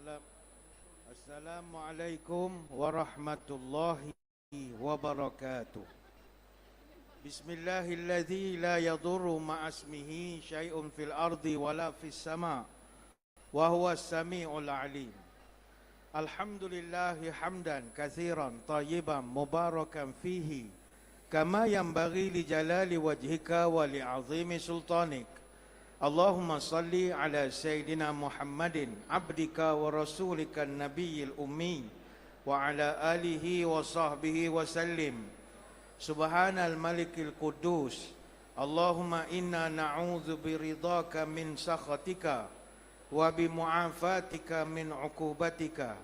Assalam. Assalamualaikum warahmatullahi wabarakatuh. Bismillahilladzi la yadurru ma'asmihi syai'un fil ardi wala fis sama' wa huwa as-sami'ul 'alim. Alhamdulillahi hamdan katsiran tayyiban mubarakan fihi kama yanbaghi li jalali wajhika wa li 'azimi sultanik. Allahumma salli ala Sayyidina Muhammadin abdika wa rasulika nabiyil ummi wa ala alihi wa sahbihi wa sallim. Subhanal malikil kudus Allahumma inna na'udhu biridaka min sakhatika wa bi mu'afatika min uqubatika.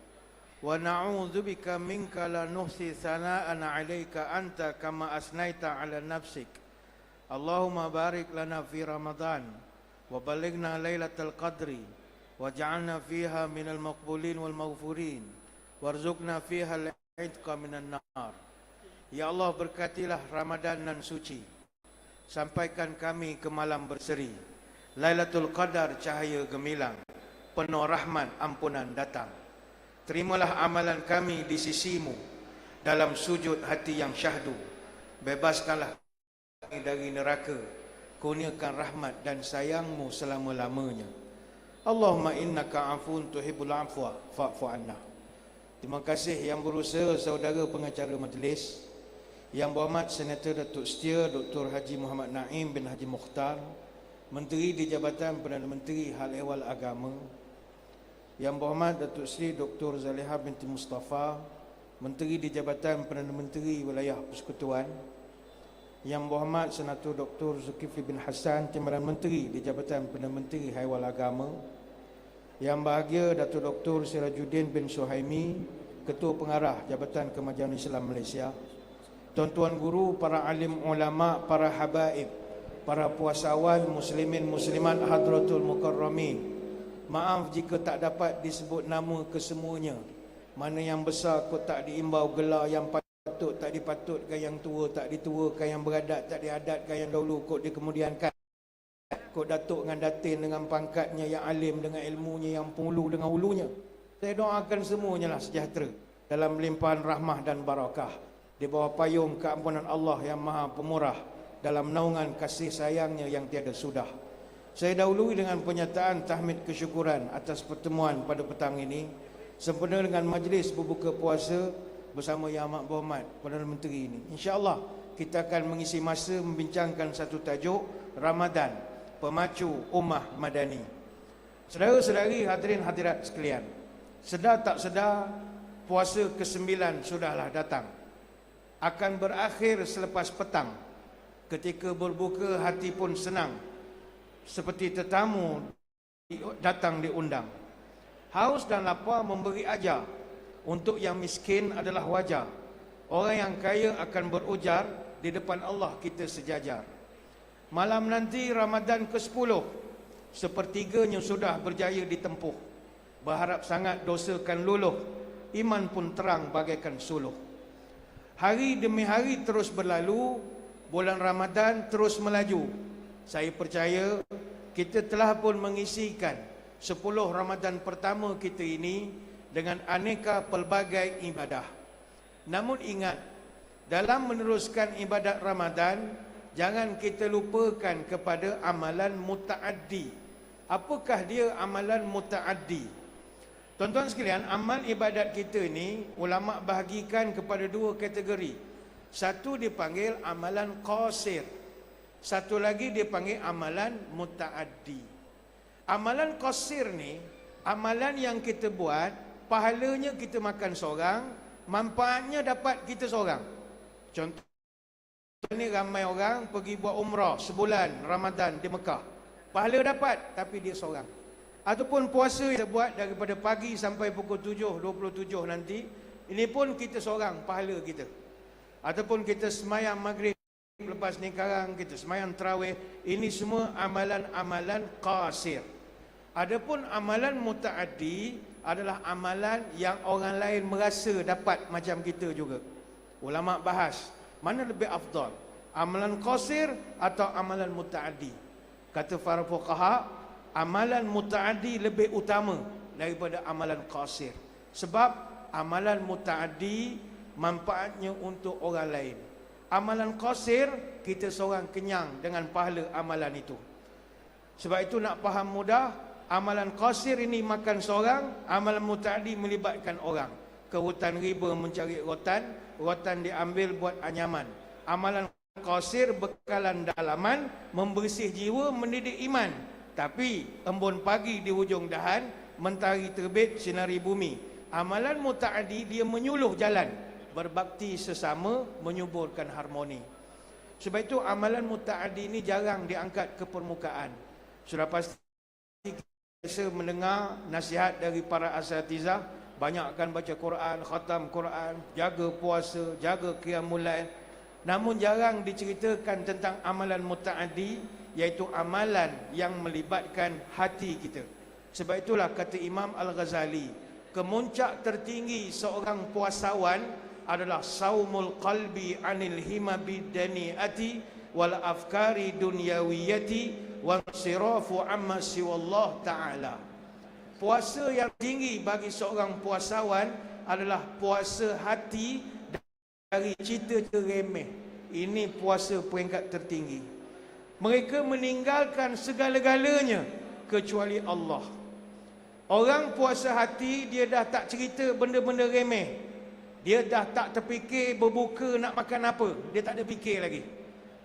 Wa na'udhu bika minka la nuhsi sana'an alaika anta kama asnaita ala nafsik. Allahumma barik lana fi Ramadan. وبلغنا ليلة القدر واجعلنا فيها من المقبولين والمغفورين وارزقنا فيها العتق من النار Ya Allah berkatilah Ramadan nan suci Sampaikan kami ke malam berseri Lailatul Qadar cahaya gemilang Penuh rahmat ampunan datang Terimalah amalan kami di sisimu Dalam sujud hati yang syahdu Bebaskanlah kami dari neraka kurniakan rahmat dan sayangmu selama-lamanya. Allahumma innaka afun tuhibbul afwa fa'fu anna. Terima kasih yang berusaha saudara pengacara majlis yang berhormat Senator Datuk Setia Dr. Haji Muhammad Naim bin Haji Mukhtar Menteri di Jabatan Perdana Menteri Hal Ehwal Agama yang berhormat Datuk Seri Dr. Zaliha binti Mustafa Menteri di Jabatan Perdana Menteri Wilayah Persekutuan yang berhormat Senator Dr. Zulkifli bin Hassan Timbalan Menteri di Jabatan Perdana Menteri Haiwan Agama Yang bahagia Datuk Dr. Sirajuddin bin Suhaimi Ketua Pengarah Jabatan Kemajuan Islam Malaysia Tuan-tuan guru, para alim ulama, para habaib Para puasawan, muslimin, muslimat, hadratul mukarramin Maaf jika tak dapat disebut nama kesemuanya Mana yang besar kot tak diimbau gelar yang patut tak dipatutkan yang tua tak dituakan yang beradat tak diadatkan yang dahulu kok dikemudiankan. Kok datuk dengan datin dengan pangkatnya yang alim dengan ilmunya yang pulu dengan ulunya saya doakan semuanya lah sejahtera dalam limpahan rahmah dan barakah. Di bawah payung keampunan Allah yang maha pemurah dalam naungan kasih sayangnya yang tiada sudah. Saya dahului dengan penyataan tahmid kesyukuran atas pertemuan pada petang ini sempena dengan majlis berbuka puasa bersama Yang Amat Berhormat Perdana Menteri ini. InsyaAllah kita akan mengisi masa membincangkan satu tajuk Ramadan, Pemacu Ummah Madani. Saudara-saudari hadirin hadirat sekalian, sedar tak sedar puasa ke-9 sudahlah datang. Akan berakhir selepas petang. Ketika berbuka hati pun senang. Seperti tetamu datang diundang. Haus dan lapar memberi ajar untuk yang miskin adalah wajar. Orang yang kaya akan berujar di depan Allah kita sejajar. Malam nanti Ramadan ke-10, sepertiganya sudah berjaya ditempuh. Berharap sangat dosakan luluh, iman pun terang bagaikan suluh. Hari demi hari terus berlalu, bulan Ramadan terus melaju. Saya percaya kita telah pun mengisikan 10 Ramadan pertama kita ini dengan aneka pelbagai ibadah. Namun ingat, dalam meneruskan ibadat Ramadan, jangan kita lupakan kepada amalan mutaaddi. Apakah dia amalan mutaaddi? Tuan-tuan sekalian, amal ibadat kita ini ulama bahagikan kepada dua kategori. Satu dipanggil amalan qasir. Satu lagi dipanggil amalan mutaaddi. Amalan qasir ni amalan yang kita buat pahalanya kita makan seorang, manfaatnya dapat kita seorang. Contoh ni ramai orang pergi buat umrah sebulan Ramadan di Mekah. Pahala dapat tapi dia seorang. Ataupun puasa kita buat daripada pagi sampai pukul 7, 27 nanti. Ini pun kita seorang pahala kita. Ataupun kita semayang maghrib lepas ni karang kita semayang terawih. Ini semua amalan-amalan qasir. Adapun amalan mutaaddi adalah amalan yang orang lain merasa dapat macam kita juga. Ulama bahas mana lebih afdal, amalan qasir atau amalan mutaaddi. Kata para fuqaha, amalan mutaaddi lebih utama daripada amalan qasir. Sebab amalan mutaaddi manfaatnya untuk orang lain. Amalan qasir kita seorang kenyang dengan pahala amalan itu. Sebab itu nak faham mudah, amalan qasir ini makan seorang, amalan mutaaddi melibatkan orang. Ke hutan riba mencari rotan, rotan diambil buat anyaman. Amalan qasir bekalan dalaman, membersih jiwa, mendidik iman. Tapi embun pagi di hujung dahan, mentari terbit sinari bumi. Amalan mutaaddi dia menyuluh jalan, berbakti sesama, menyuburkan harmoni. Sebab itu amalan mutaaddi ini jarang diangkat ke permukaan. Sudah pasti biasa mendengar nasihat dari para asatizah, banyakkan baca Quran, khatam Quran, jaga puasa, jaga qiyamul lail. Namun jarang diceritakan tentang amalan mutaaddi iaitu amalan yang melibatkan hati kita. Sebab itulah kata Imam Al-Ghazali, kemuncak tertinggi seorang puasawan adalah saumul qalbi anil himabi daniati wal afkari dunyawiyati wa sirafu amma siwallah ta'ala. Puasa yang tinggi bagi seorang puasawan adalah puasa hati dari cerita-cerita remeh. Ini puasa peringkat tertinggi. Mereka meninggalkan segala-galanya kecuali Allah. Orang puasa hati dia dah tak cerita benda-benda remeh. Dia dah tak terfikir berbuka nak makan apa. Dia tak ada fikir lagi.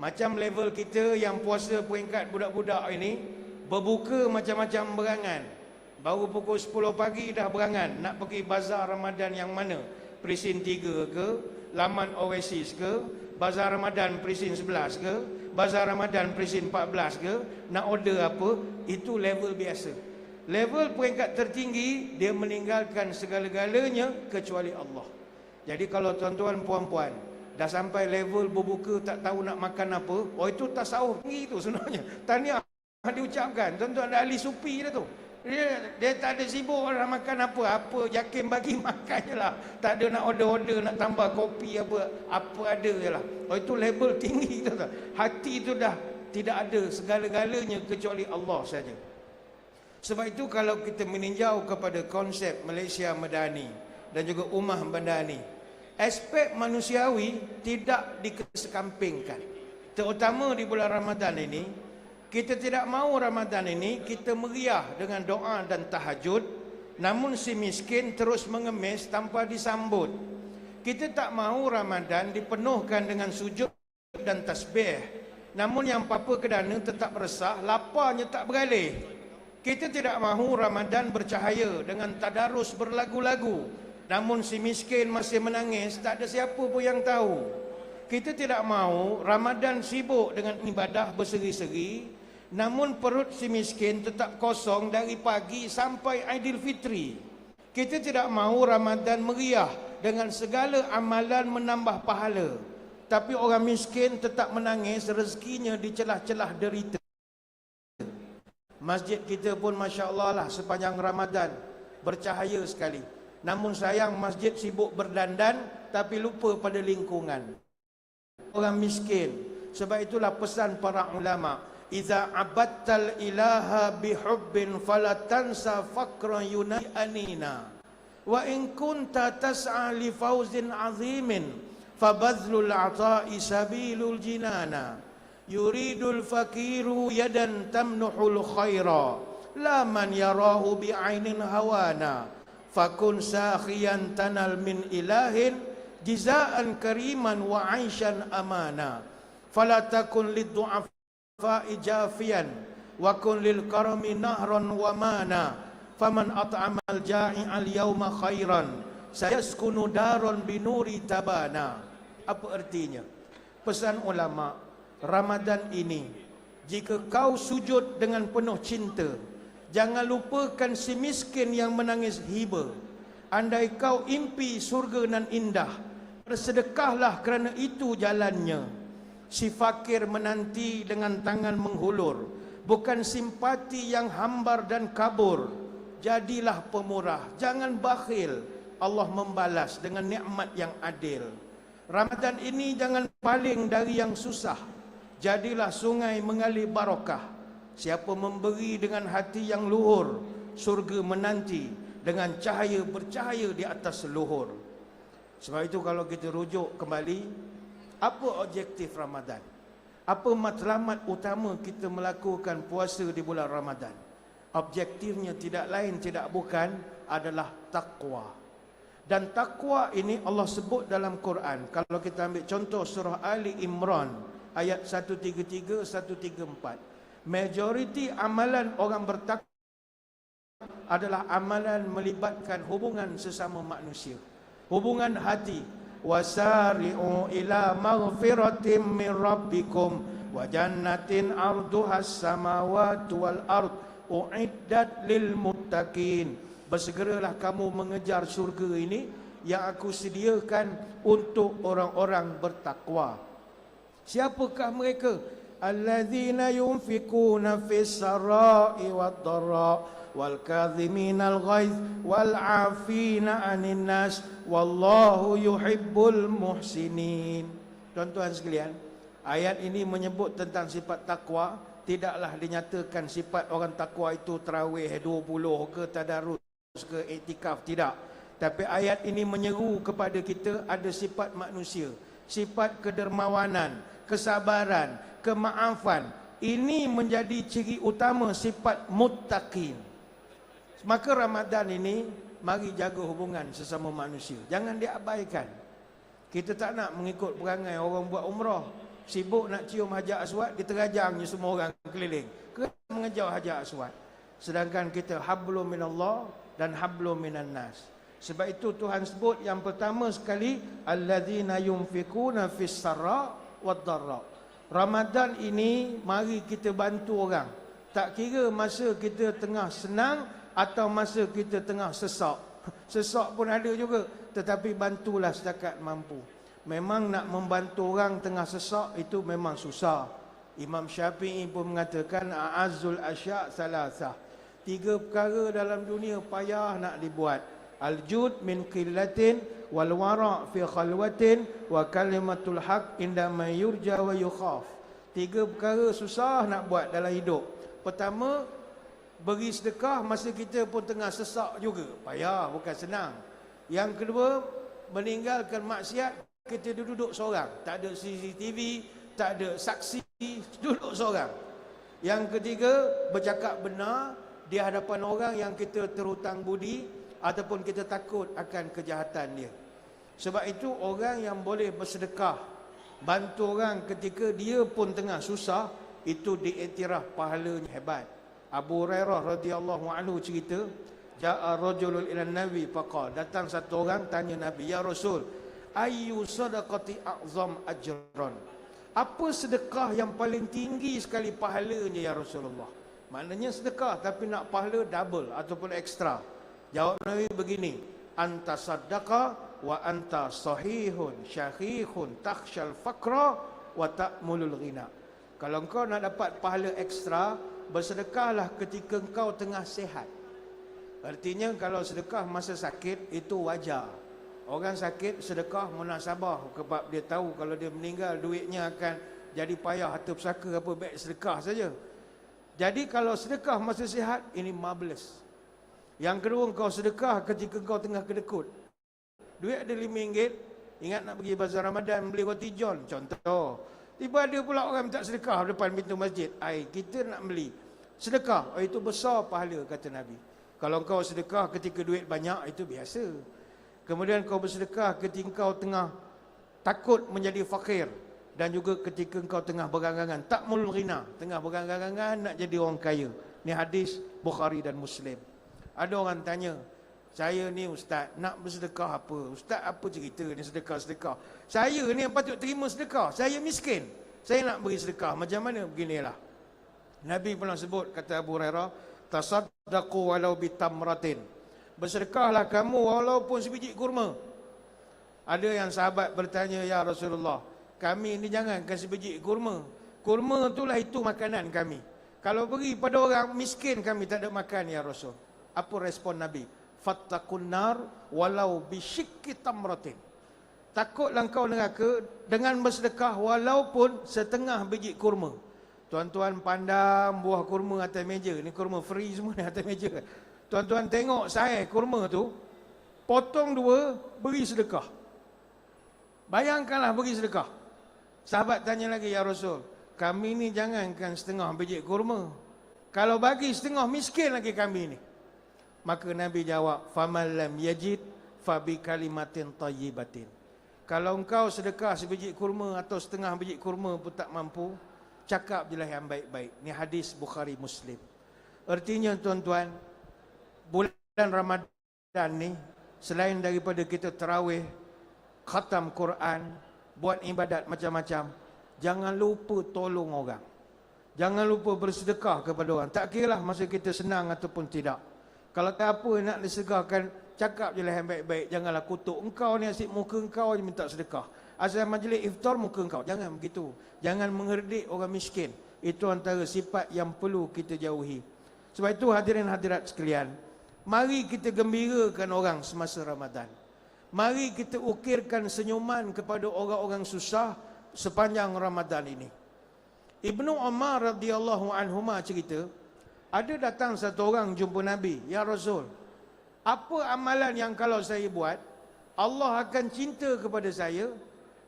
Macam level kita yang puasa peringkat budak-budak ini berbuka macam-macam berangan. Baru pukul 10 pagi dah berangan nak pergi bazar Ramadan yang mana? Presin 3 ke? Laman Oasis ke? Bazar Ramadan Presin 11 ke? Bazar Ramadan Presin 14 ke? Nak order apa? Itu level biasa. Level peringkat tertinggi dia meninggalkan segala-galanya kecuali Allah. Jadi kalau tuan-tuan puan-puan dah sampai level berbuka tak tahu nak makan apa, oh itu tasawuf tinggi itu sebenarnya. Tahniah diucapkan. Tuan-tuan ada ahli supi dah tu. Dia, dia tak ada sibuk nak makan apa. Apa yakin bagi makan je lah. Tak ada nak order-order, nak tambah kopi apa. Apa ada je lah. Oh itu level tinggi tu. Hati itu dah tidak ada segala-galanya kecuali Allah saja. Sebab itu kalau kita meninjau kepada konsep Malaysia Madani dan juga Ummah Bandani, aspek manusiawi tidak dikesampingkan. Terutama di bulan Ramadan ini, kita tidak mahu Ramadan ini kita meriah dengan doa dan tahajud namun si miskin terus mengemis tanpa disambut. Kita tak mahu Ramadan dipenuhkan dengan sujud dan tasbih. Namun yang papa kedana tetap resah, laparnya tak beralih. Kita tidak mahu Ramadan bercahaya dengan tadarus berlagu-lagu. Namun si miskin masih menangis, tak ada siapa pun yang tahu. Kita tidak mahu Ramadan sibuk dengan ibadah berseri-seri, Namun perut si miskin tetap kosong dari pagi sampai Aidilfitri. Kita tidak mahu Ramadan meriah dengan segala amalan menambah pahala. Tapi orang miskin tetap menangis rezekinya di celah-celah derita. Masjid kita pun Masya Allah lah sepanjang Ramadan bercahaya sekali. Namun sayang masjid sibuk berdandan tapi lupa pada lingkungan. Orang miskin. Sebab itulah pesan para ulama' Iza abattal ilaha bihubbin falatansa fakran yunai anina. Wa in kunta tas'a li fawzin azimin fabadhlul ata'i sabilul jinana. Yuridul fakiru yadan tamnuhul khaira. La man yarahu bi'ainin hawana. Fakun sakhiyan tanal min ilahin jizaan kariman wa aishan amana. Fala takun liddu'af fa'ijafian wa kun lil karami nahran wa mana. Faman at'amal ja'i al yawma khairan sayaskunu daron binuri tabana. Apa artinya? Pesan ulama Ramadan ini jika kau sujud dengan penuh cinta jangan lupakan si miskin yang menangis hiba. Andai kau impi surga nan indah bersedekahlah kerana itu jalannya. Si fakir menanti dengan tangan menghulur bukan simpati yang hambar dan kabur. Jadilah pemurah jangan bakhil. Allah membalas dengan nikmat yang adil. Ramadan ini jangan paling dari yang susah. Jadilah sungai mengalir barakah siapa memberi dengan hati yang luhur surga menanti dengan cahaya bercahaya di atas luhur. Sebab itu kalau kita rujuk kembali, apa objektif Ramadan? Apa matlamat utama kita melakukan puasa di bulan Ramadan? Objektifnya tidak lain tidak bukan adalah takwa. Dan takwa ini Allah sebut dalam Quran. Kalau kita ambil contoh surah Ali Imran ayat 133 134. Majoriti amalan orang bertakwa adalah amalan melibatkan hubungan sesama manusia. Hubungan hati. Wasari'u ila maghfiratim min rabbikum wa jannatin arduhas samawati wal ard uiddat lil muttaqin. Bersegeralah kamu mengejar syurga ini yang aku sediakan untuk orang-orang bertakwa. Siapakah mereka? Sarai wad dharra wal kadhiminal ghaiz wal afina 'anil nas wallahu yuhibbul muhsinin. Tuan-tuan sekalian, ayat ini menyebut tentang sifat takwa, tidaklah dinyatakan sifat orang takwa itu tarawih 20 ke tadarus ke iktikaf tidak. Tapi ayat ini menyeru kepada kita ada sifat manusia, sifat kedermawanan, kesabaran, kemaafan. Ini menjadi ciri utama sifat muttaqin. Maka Ramadan ini mari jaga hubungan sesama manusia. Jangan diabaikan. Kita tak nak mengikut perangai orang buat umrah. Sibuk nak cium hajar aswad, kita rajangnya semua orang keliling. Kerana mengejar hajar aswad. Sedangkan kita hablum minallah dan hablum minan nas. Sebab itu Tuhan sebut yang pertama sekali alladzina yunfikuna fis sarra wad dharra. Ramadan ini mari kita bantu orang. Tak kira masa kita tengah senang atau masa kita tengah sesak. Sesak pun ada juga, tetapi bantulah setakat mampu. Memang nak membantu orang tengah sesak itu memang susah. Imam Syafi'i pun mengatakan a'azzul asya' salasah. Tiga perkara dalam dunia payah nak dibuat. Al-jud min qillatin wal wara' fi khalwatin wa kalimatul haq inda man yurja wa yukhaf. Tiga perkara susah nak buat dalam hidup. Pertama, beri sedekah masa kita pun tengah sesak juga. Payah, bukan senang. Yang kedua, meninggalkan maksiat, kita duduk seorang. Tak ada CCTV, tak ada saksi, duduk seorang. Yang ketiga, bercakap benar di hadapan orang yang kita terhutang budi ataupun kita takut akan kejahatan dia. Sebab itu orang yang boleh bersedekah, bantu orang ketika dia pun tengah susah, itu diiktiraf pahalanya hebat. Abu Hurairah radhiyallahu anhu cerita, ja'a rajulun ila nabi faqal, datang satu orang tanya Nabi, "Ya Rasul, ayu sadaqati a'zam ajran?" Apa sedekah yang paling tinggi sekali pahalanya ya Rasulullah? Maknanya sedekah tapi nak pahala double ataupun ekstra. Jawab Nabi begini, "Anta saddaqa wa anta sahihun syahihun takhshal faqra wa ta'mulul ghina." Kalau engkau nak dapat pahala ekstra, bersedekahlah ketika engkau tengah sehat. Artinya kalau sedekah masa sakit itu wajar. Orang sakit sedekah munasabah sebab dia tahu kalau dia meninggal duitnya akan jadi payah harta pusaka apa baik sedekah saja. Jadi kalau sedekah masa sihat ini marvelous. Yang kedua engkau sedekah ketika engkau tengah kedekut. Duit ada RM5, ingat nak pergi bazar Ramadan beli roti john contoh. Tiba ada pula orang minta sedekah depan pintu masjid. Ai kita nak beli. Sedekah, oh, itu besar pahala kata Nabi. Kalau engkau sedekah ketika duit banyak itu biasa. Kemudian kau bersedekah ketika engkau tengah takut menjadi fakir dan juga ketika engkau tengah bergangangan tak mulghina, tengah bergangangan nak jadi orang kaya. Ni hadis Bukhari dan Muslim. Ada orang tanya, saya ni ustaz nak bersedekah apa? Ustaz apa cerita ni sedekah-sedekah? Saya ni yang patut terima sedekah. Saya miskin. Saya nak beri sedekah. Macam mana beginilah. Nabi pernah sebut kata Abu Hurairah, tasaddaqu walau bitamratin. Bersedekahlah kamu walaupun sebiji kurma. Ada yang sahabat bertanya, "Ya Rasulullah, kami jangan kasih biji kurma. Kurma itulah itu makanan kami. Kalau beri pada orang miskin kami tak ada makan ya Rasul." Apa respon Nabi? Fattakun nar walau bisyikki tamratin. Takutlah kau neraka dengan bersedekah walaupun setengah biji kurma. Tuan-tuan pandang buah kurma atas meja. Ni kurma free semua ni atas meja. Tuan-tuan tengok saya kurma tu, potong dua, beri sedekah. Bayangkanlah beri sedekah. Sahabat tanya lagi, Ya Rasul, kami ni jangankan setengah biji kurma. Kalau bagi setengah, miskin lagi kami ni. Maka Nabi jawab, "Faman lam yajid fa bi kalimatin tayyibatin." Kalau engkau sedekah sebiji kurma atau setengah biji kurma pun tak mampu, cakap jelah yang baik-baik. Ini hadis Bukhari Muslim. Artinya tuan-tuan, bulan Ramadan ni selain daripada kita tarawih, khatam Quran, buat ibadat macam-macam, jangan lupa tolong orang. Jangan lupa bersedekah kepada orang. Tak kiralah masa kita senang ataupun tidak. Kalau tak apa nak disegahkan, cakap je lah yang baik-baik. Janganlah kutuk. Engkau ni asyik muka engkau je minta sedekah. Asal majlis iftar muka engkau. Jangan begitu. Jangan mengerdik orang miskin. Itu antara sifat yang perlu kita jauhi. Sebab itu hadirin hadirat sekalian. Mari kita gembirakan orang semasa Ramadan. Mari kita ukirkan senyuman kepada orang-orang susah sepanjang Ramadan ini. Ibnu Umar radhiyallahu anhuma cerita, ada datang satu orang jumpa Nabi, Ya Rasul, apa amalan yang kalau saya buat, Allah akan cinta kepada saya,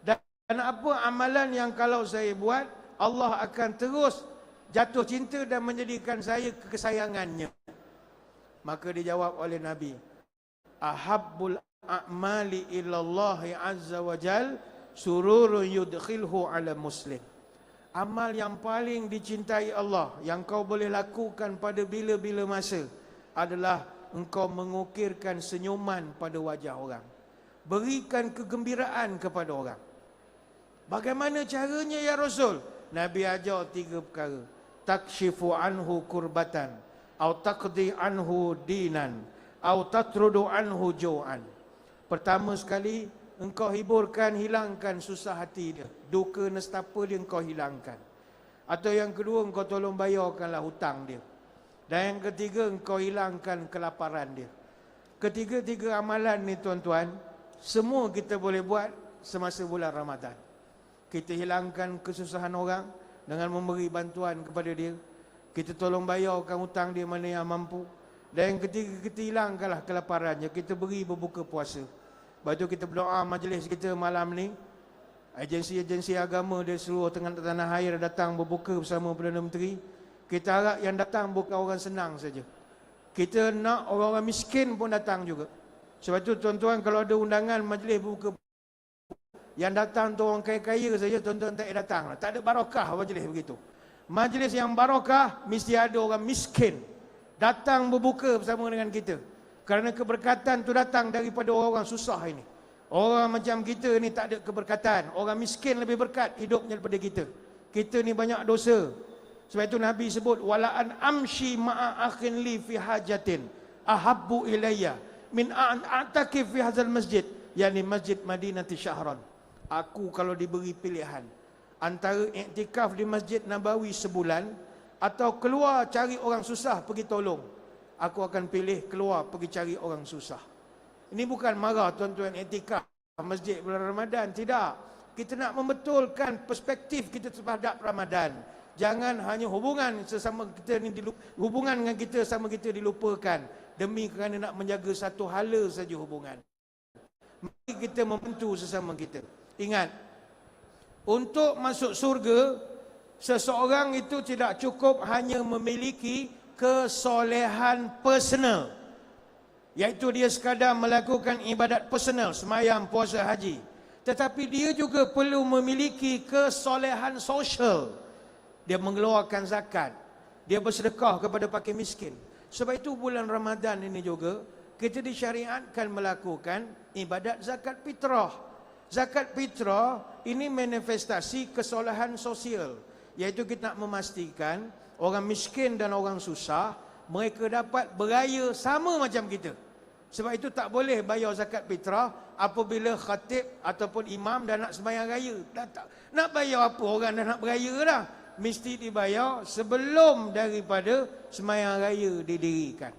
dan apa amalan yang kalau saya buat, Allah akan terus jatuh cinta dan menjadikan saya kesayangannya. Maka dijawab oleh Nabi, Ahabbul a'mali ilallahi azza wa jal, sururun yudkhilhu ala muslim amal yang paling dicintai Allah yang kau boleh lakukan pada bila-bila masa adalah engkau mengukirkan senyuman pada wajah orang. Berikan kegembiraan kepada orang. Bagaimana caranya ya Rasul? Nabi ajar tiga perkara. Takshifu anhu kurbatan. Au taqdi anhu dinan. Au tatrudu anhu jo'an. Pertama sekali, engkau hiburkan, hilangkan susah hati dia. Duka nestapa dia engkau hilangkan. Atau yang kedua, engkau tolong bayarkanlah hutang dia. Dan yang ketiga, engkau hilangkan kelaparan dia. Ketiga-tiga amalan ni tuan-tuan, semua kita boleh buat semasa bulan Ramadan. Kita hilangkan kesusahan orang dengan memberi bantuan kepada dia. Kita tolong bayarkan hutang dia mana yang mampu. Dan yang ketiga, kita hilangkanlah kelaparannya. Kita beri berbuka puasa. Lepas tu kita berdoa majlis kita malam ni. Agensi-agensi agama di seluruh tengah tanah air datang berbuka bersama Perdana Menteri. Kita harap yang datang bukan orang senang saja. Kita nak orang-orang miskin pun datang juga. Sebab tu tuan-tuan kalau ada undangan majlis buka yang datang tu orang kaya-kaya saja tuan-tuan tak datang. Tak ada barakah majlis begitu. Majlis yang barakah mesti ada orang miskin datang berbuka bersama dengan kita. Kerana keberkatan itu datang daripada orang-orang susah ini. Orang macam kita ni tak ada keberkatan. Orang miskin lebih berkat hidupnya daripada kita. Kita ni banyak dosa. Sebab itu Nabi sebut walaan amshi ma'a akhin li fi hajatin ahabbu ilayya min an a'takif fi hadzal masjid yakni Masjid Madinah Syahran. Aku kalau diberi pilihan antara iktikaf di Masjid Nabawi sebulan atau keluar cari orang susah pergi tolong aku akan pilih keluar pergi cari orang susah. Ini bukan marah tuan-tuan etika masjid bulan Ramadan. Tidak. Kita nak membetulkan perspektif kita terhadap Ramadan. Jangan hanya hubungan sesama kita ni hubungan dengan kita sama kita dilupakan demi kerana nak menjaga satu hala saja hubungan. Mari kita membantu sesama kita. Ingat, untuk masuk surga, seseorang itu tidak cukup hanya memiliki kesolehan personal. Iaitu dia sekadar melakukan ibadat personal semayam puasa haji. Tetapi dia juga perlu memiliki kesolehan sosial. Dia mengeluarkan zakat. Dia bersedekah kepada pakir miskin. Sebab itu bulan Ramadan ini juga kita disyariatkan melakukan ibadat zakat fitrah. Zakat fitrah ini manifestasi kesolehan sosial. Iaitu kita memastikan orang miskin dan orang susah, mereka dapat beraya sama macam kita. Sebab itu tak boleh bayar zakat fitrah apabila khatib ataupun imam dah nak sembahyang raya. Dah tak, nak bayar apa orang dah nak beraya dah. Mesti dibayar sebelum daripada sembahyang raya didirikan.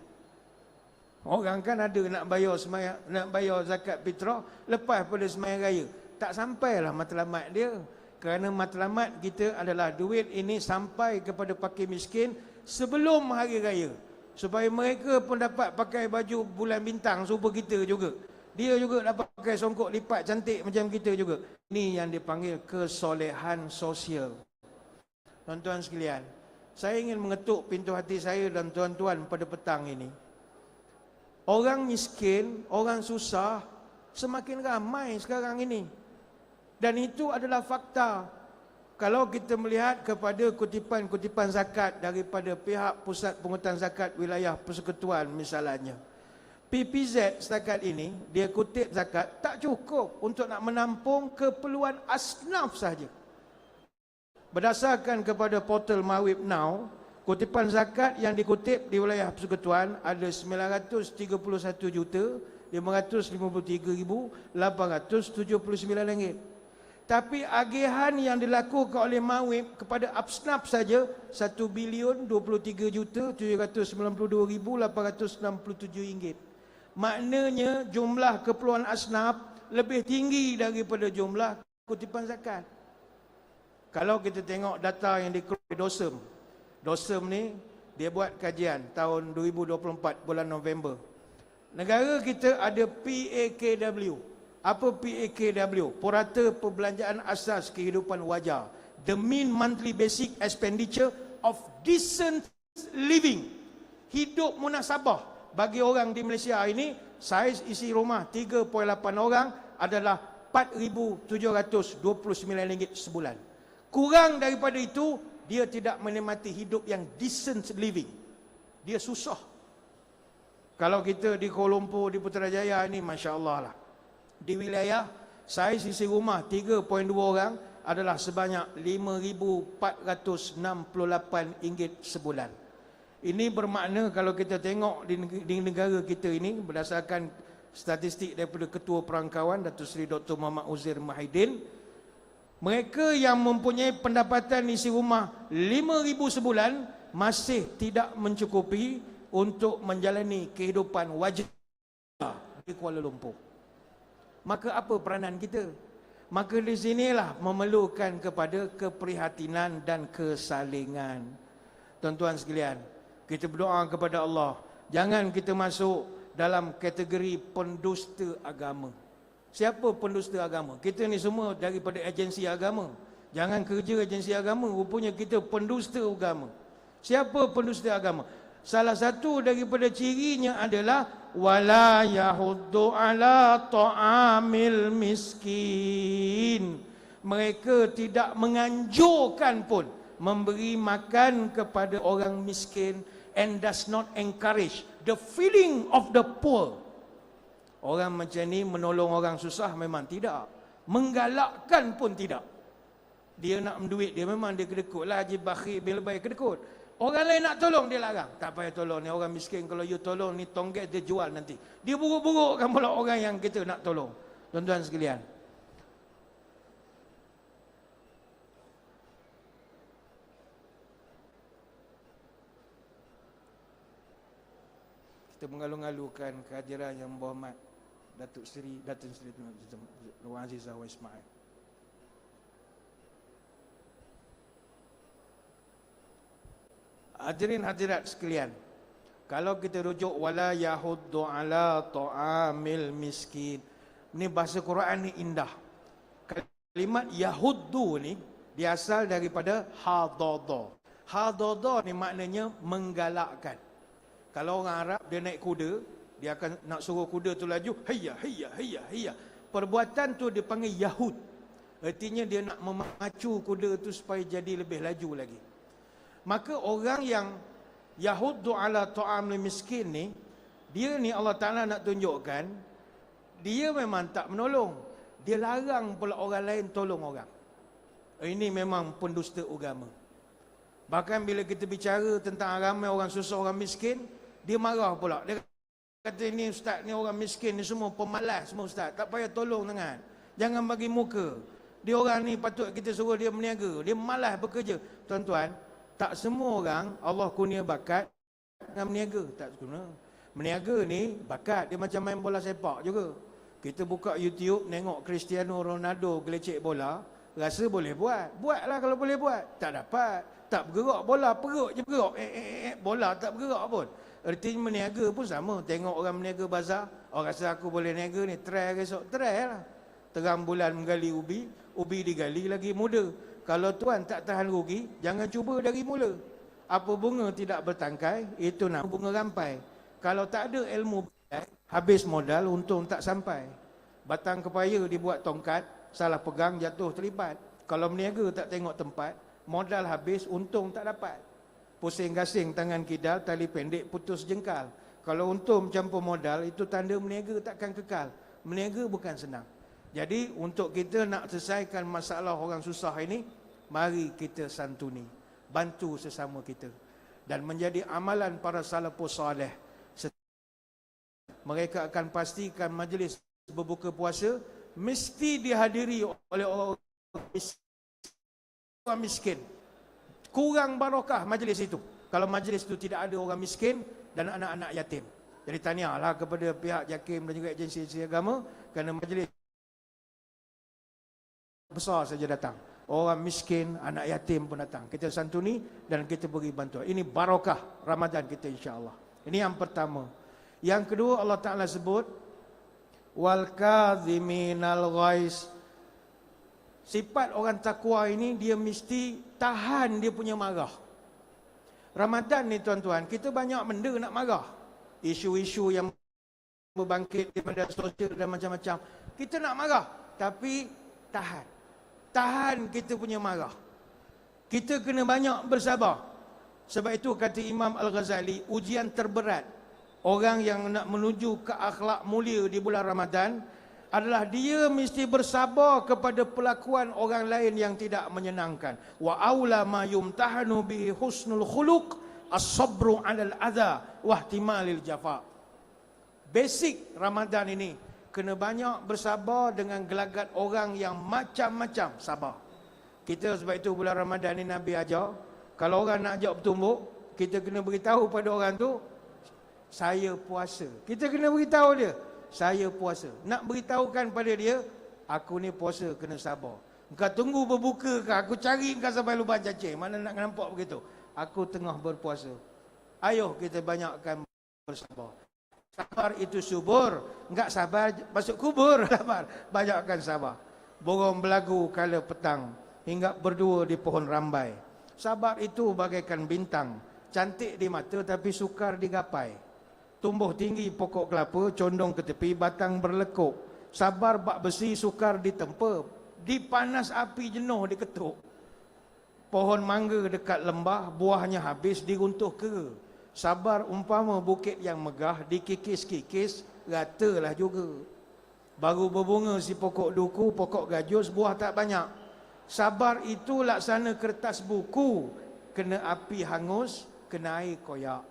Orang kan ada nak bayar sembahyang, nak bayar zakat fitrah lepas pada sembahyang raya. Tak sampailah matlamat dia. Kerana matlamat kita adalah duit ini sampai kepada pakir miskin sebelum hari raya. supaya mereka pun dapat pakai baju bulan bintang super kita juga. Dia juga dapat pakai songkok lipat cantik macam kita juga. Ini yang dipanggil kesolehan sosial. Tuan-tuan sekalian, saya ingin mengetuk pintu hati saya dan tuan-tuan pada petang ini. Orang miskin, orang susah semakin ramai sekarang ini. Dan itu adalah fakta. Kalau kita melihat kepada kutipan-kutipan zakat daripada pihak Pusat Pungutan Zakat Wilayah Persekutuan misalnya. PPZ setakat ini, dia kutip zakat tak cukup untuk nak menampung keperluan asnaf saja. Berdasarkan kepada portal Mawib Now, kutipan zakat yang dikutip di wilayah persekutuan ada 931 juta 553,879 ringgit. Tapi agihan yang dilakukan oleh Mawib kepada Absnap saja 1 bilion 23 juta 792,867 ringgit. Maknanya jumlah keperluan Asnaf lebih tinggi daripada jumlah kutipan zakat. Kalau kita tengok data yang dikeluarkan Dosem. Dosem ni dia buat kajian tahun 2024 bulan November. Negara kita ada PAKW. Apa PAKW? Purata Perbelanjaan Asas Kehidupan Wajar. The mean monthly basic expenditure of decent living. Hidup munasabah bagi orang di Malaysia ini, saiz isi rumah 3.8 orang adalah RM4,729 sebulan. Kurang daripada itu, dia tidak menikmati hidup yang decent living. Dia susah. Kalau kita di Kuala Lumpur, di Putrajaya ini, Masya Allah lah di wilayah saiz isi rumah 3.2 orang adalah sebanyak RM5,468 sebulan. Ini bermakna kalau kita tengok di, negara kita ini berdasarkan statistik daripada Ketua Perangkawan Datuk Seri Dr. Muhammad Uzir Mahidin mereka yang mempunyai pendapatan isi rumah RM5,000 sebulan masih tidak mencukupi untuk menjalani kehidupan wajar di Kuala Lumpur maka apa peranan kita? Maka di sinilah memerlukan kepada keprihatinan dan kesalingan. Tuan-tuan sekalian, kita berdoa kepada Allah. Jangan kita masuk dalam kategori pendusta agama. Siapa pendusta agama? Kita ni semua daripada agensi agama. Jangan kerja agensi agama, rupanya kita pendusta agama. Siapa pendusta agama? Salah satu daripada cirinya adalah wala yahuddu ala ta'amil miskin. Mereka tidak menganjurkan pun memberi makan kepada orang miskin and does not encourage the feeling of the poor. Orang macam ni menolong orang susah memang tidak. Menggalakkan pun tidak. Dia nak menduit dia memang dia kedekut lah. Haji Bakhir bila baik kedekut. Orang lain nak tolong dia larang. Tak payah tolong ni orang miskin kalau you tolong ni tonggek dia jual nanti. Dia buruk-burukkan pula orang yang kita nak tolong. Tuan-tuan sekalian. Kita mengalu-alukan kehadiran yang berhormat Datuk Seri Datuk Seri Nur Azizah wa Ismail. Hadirin hadirat sekalian. Kalau kita rujuk wala yahuddu ala ta'amil miskin. Ini bahasa Quran ni indah. Kalimat yahuddu ni diasal daripada hadada. Hadada ni maknanya menggalakkan. Kalau orang Arab dia naik kuda, dia akan nak suruh kuda tu laju, hayya hayya hayya hayya. Perbuatan tu dipanggil yahud. Artinya dia nak memacu kuda tu supaya jadi lebih laju lagi. Maka orang yang Yahuddu ala ta'am miskin ni Dia ni Allah Ta'ala nak tunjukkan Dia memang tak menolong. Dia larang pula orang lain tolong orang. Ini memang pendusta agama. Bahkan bila kita bicara tentang ramai orang susah orang miskin Dia marah pula. Dia kata ini ustaz ni orang miskin ni semua pemalas semua ustaz. Tak payah tolong dengan. Jangan bagi muka. Dia orang ni patut kita suruh dia meniaga Dia malas bekerja. Tuan-tuan tak semua orang Allah kurnia bakat dengan meniaga. Tak semua. Meniaga ni bakat. Dia macam main bola sepak juga. Kita buka YouTube, tengok Cristiano Ronaldo gelecek bola. Rasa boleh buat. Buatlah kalau boleh buat. Tak dapat. Tak bergerak bola. Perut je bergerak. Eh, eh, eh, eh. Bola tak bergerak pun. Erti meniaga pun sama. Tengok orang meniaga bazar, orang rasa aku boleh niaga ni, try esok, try lah. Terang bulan menggali ubi, ubi digali lagi muda. Kalau tuan tak tahan rugi, jangan cuba dari mula. Apa bunga tidak bertangkai, itu nak bunga rampai. Kalau tak ada ilmu habis modal, untung tak sampai. Batang kepaya dibuat tongkat, salah pegang jatuh terlibat. Kalau meniaga tak tengok tempat, modal habis, untung tak dapat. Pusing gasing tangan kidal, tali pendek putus jengkal. Kalau untung campur modal, itu tanda meniaga takkan kekal. Meniaga bukan senang. Jadi untuk kita nak selesaikan masalah orang susah ini, mari kita santuni. Bantu sesama kita. Dan menjadi amalan para salafus salih. Mereka akan pastikan majlis berbuka puasa mesti dihadiri oleh orang miskin kurang barakah majlis itu. Kalau majlis itu tidak ada orang miskin dan anak-anak yatim. Jadi tahniahlah kepada pihak JAKIM dan juga agensi-agensi agama kerana majlis besar saja datang. Orang miskin, anak yatim pun datang. Kita santuni dan kita beri bantuan. Ini barakah Ramadan kita insya-Allah. Ini yang pertama. Yang kedua Allah Taala sebut wal kadhiminal ghais Sifat orang takwa ini dia mesti tahan dia punya marah. Ramadan ni tuan-tuan, kita banyak benda nak marah. Isu-isu yang berbangkit di media sosial dan macam-macam. Kita nak marah, tapi tahan. Tahan kita punya marah. Kita kena banyak bersabar. Sebab itu kata Imam Al-Ghazali, ujian terberat orang yang nak menuju ke akhlak mulia di bulan Ramadan adalah dia mesti bersabar kepada pelakuan orang lain yang tidak menyenangkan. Wa aula ma yumtahanu bi husnul khuluq as-sabru 'alal adha wa ihtimalil jafa. Basic Ramadan ini kena banyak bersabar dengan gelagat orang yang macam-macam sabar. Kita sebab itu bulan Ramadan ini Nabi ajar, kalau orang nak ajak bertumbuk, kita kena beritahu pada orang tu saya puasa. Kita kena beritahu dia, saya puasa. Nak beritahukan pada dia, aku ni puasa kena sabar. Engkau tunggu berbuka ke, aku cari engkau sampai lubang cacing. Mana nak nampak begitu? Aku tengah berpuasa. Ayuh kita banyakkan bersabar. Sabar itu subur. Enggak sabar masuk kubur. Sabar. Banyakkan sabar. Borong belagu kala petang. Hingga berdua di pohon rambai. Sabar itu bagaikan bintang. Cantik di mata tapi sukar digapai tumbuh tinggi pokok kelapa, condong ke tepi, batang berlekuk. Sabar bak besi, sukar ditempa. Dipanas api jenuh diketuk. Pohon mangga dekat lembah, buahnya habis diruntuh ke. Sabar umpama bukit yang megah, dikikis-kikis, ratalah juga. Baru berbunga si pokok duku, pokok gajus, buah tak banyak. Sabar itu laksana kertas buku. Kena api hangus, kena air koyak.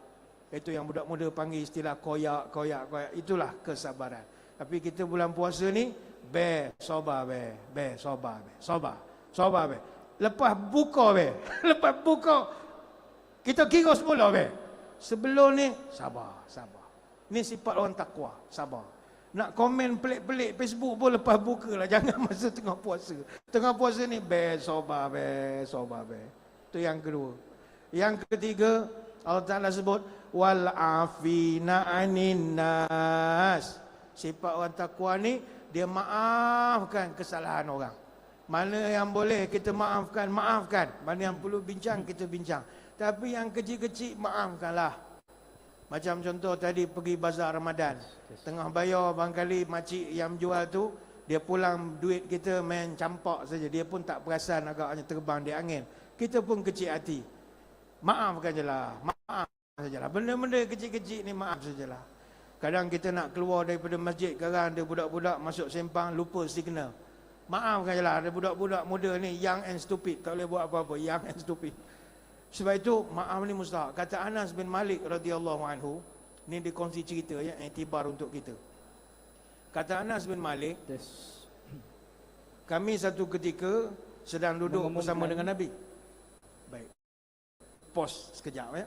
Itu yang budak muda panggil istilah koyak, koyak, koyak. Itulah kesabaran. Tapi kita bulan puasa ni, be, soba, be, be, soba, be, soba, soba, be. Lepas buka, be. Lepas buka, kita kira semula, be. Sebelum ni, sabar, sabar. Ini sifat orang takwa, sabar. Nak komen pelik-pelik Facebook pun lepas buka lah. Jangan masa tengah puasa. Tengah puasa ni, be, soba, be, soba, be. Itu yang kedua. Yang ketiga, Allah Ta'ala sebut, wal afina anin nas. Sifat orang takwa ni dia maafkan kesalahan orang. Mana yang boleh kita maafkan, maafkan. Mana yang perlu bincang, kita bincang. Tapi yang kecil-kecil, maafkanlah. Macam contoh tadi pergi bazar Ramadan. Tengah bayar bangkali makcik yang jual tu, dia pulang duit kita main campak saja. Dia pun tak perasan agaknya terbang di angin. Kita pun kecil hati. Maafkan je lah. Maaf sajalah. Benda-benda kecil-kecil ni maaf sajalah. Kadang kita nak keluar daripada masjid, kadang ada budak-budak masuk sempang, lupa signal. Maafkan je lah, ada budak-budak muda ni, young and stupid. Tak boleh buat apa-apa, young and stupid. Sebab itu, maaf ni mustahak. Kata Anas bin Malik radhiyallahu anhu, ni dia kongsi cerita ya, itibar untuk kita. Kata Anas bin Malik, kami satu ketika sedang duduk bersama dengan Nabi. Baik. Pos sekejap ya.